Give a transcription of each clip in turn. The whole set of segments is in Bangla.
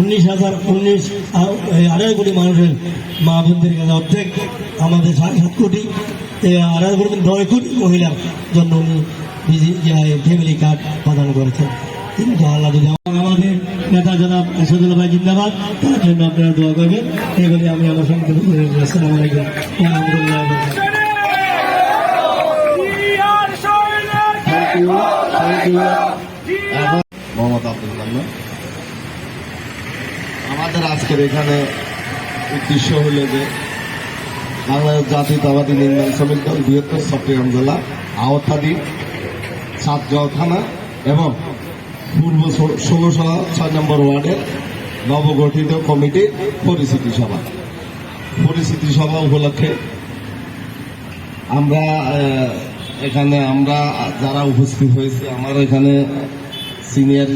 উনিশ হাজার উনিশ আড়াই কোটি মানুষের মা বোনদের কাছে অর্ধেক আমাদের সাড়ে সাত কোটি। আড়াই কোটি নয় কোটি মহিলার জন্য উনি ফ্যামিলি কার্ড প্রদান করেছেন। কিন্তু আল্লাহ যদি আমাদের নেতা জনাব আসাদুল্লাহ ভাই জিন্দাবাদ তার জন্য আপনারা দোয়া করবেন। এই বলে আমি আমার সঙ্গে আসসালামু আলাইকুম। আলহামদুলিল্লাহ মোহাম্মদ আব্দুল আমাদের আজকের এখানে উদ্দেশ্য হলো যে বাংলাদেশ জাতীয়তাবাদী নির্মাণ শ্রমিক দল বৃহত্তর চট্টগ্রাম জেলা আওতাধীন সাতগাঁও থানা এবং পূর্ব ষোলশলা ছয় নম্বর ওয়ার্ডের নবগঠিত কমিটির পরিস্থিতি সভা। পরিস্থিতি সভা উপলক্ষে আমরা এখানে আমরা যারা উপস্থিত হয়েছি, আমার এখানে সিনিয়র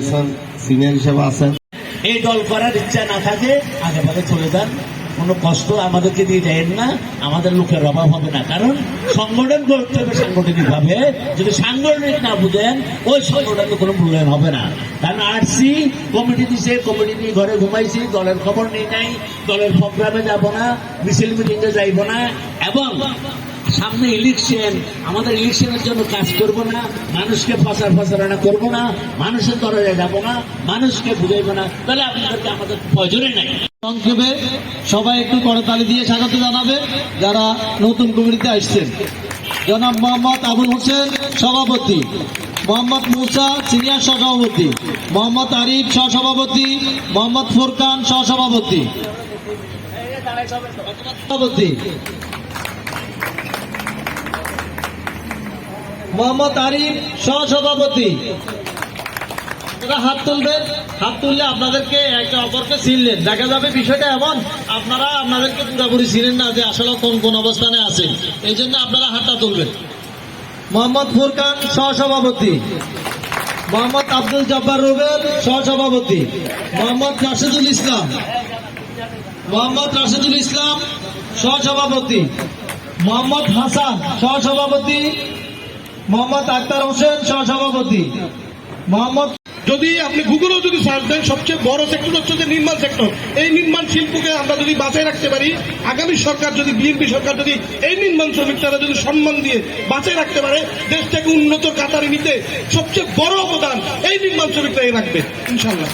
সিনিয়র হিসেবে আছেন। এই দল করার ইচ্ছা না থাকে, আগে ভাগে চলে যান। কোনো কষ্ট আমাদেরকে দিয়ে দেন না, আমাদের লোকের অভাব হবে না। কারণ সংগঠন করতে হবে সাংগঠনিক ভাবে যদি সাংগঠনিক না বুঝেন, ওই সংগঠনের কোনো মূল্যায়ন হবে না। কারণ আরসি কমিটি দিছে, কমিটি নিয়ে ঘরে ঘুমাইছি, দলের খবর নেই নাই, দলের প্রোগ্রামে যাব না, মিছিল মিটিংয়ে যাইব না, এবং সামনে ইলেকশন আমাদের ইলেকশনের জন্য কাজ করব না, মানুষকে প্রচার প্রচারণা করব না, মানুষের দরজায় যাব না, মানুষকে বুঝাইব না। তাহলে আপনাদেরকে আমাদের প্রয়োজনই নাই। সংক্ষেপে সবাই একটু করতালি দিয়ে স্বাগত জানাবে যারা নতুন কমিটিতে আসছেন। জনাব মোহাম্মদ আবুল হোসেন সভাপতি, মোহাম্মদ মুসা সিনিয়র সহসভাপতি, মোহাম্মদ আরিফ সহসভাপতি, মোহাম্মদ ফুরকান সহসভাপতি। সভাপতি মোহাম্মদ আরিফ, সহসভাপতি। আপনারা হাত তুলবেন হাত তুললে আপনাদেরকে একে অপরকে চিনলেন। দেখা যাবে বিষয়টা এমন, আপনারা আপনাদেরকে পুরোপুরি চিনেন না যে আসলে কোন কোন অবস্থানে আছেন। এই জন্য আপনারা হাতটা তুলবেন। মোহাম্মদ ফুরকান, সহসভাপতি। মোহাম্মদ আব্দুল জব্বার রুবেল, সহসভাপতি। মোহাম্মদ রাশেদুল ইসলাম। মোহাম্মদ রাশেদুল ইসলাম, সহসভাপতি। মোহাম্মদ হাসান, সহসভাপতি। মোহাম্মদ আক্তার হোসেন সহসভাপতি মোহাম্মদ যদি আপনি গুগলেও যদি সার্চ দেন, সবচেয়ে বড় সেক্টর হচ্ছে যে নির্মাণ সেক্টর এই নির্মাণ শিল্পকে আমরা যদি বাঁচায় রাখতে পারি, আগামী সরকার যদি বিএনপি সরকার যদি এই নির্মাণ শ্রমিকরা যদি সম্মান দিয়ে বাঁচায় রাখতে পারে দেশটাকে উন্নত কাতারে নিতে সবচেয়ে বড় অবদান এই নির্মাণ শ্রমিকরাই রাখবে ইনশাল্লাহ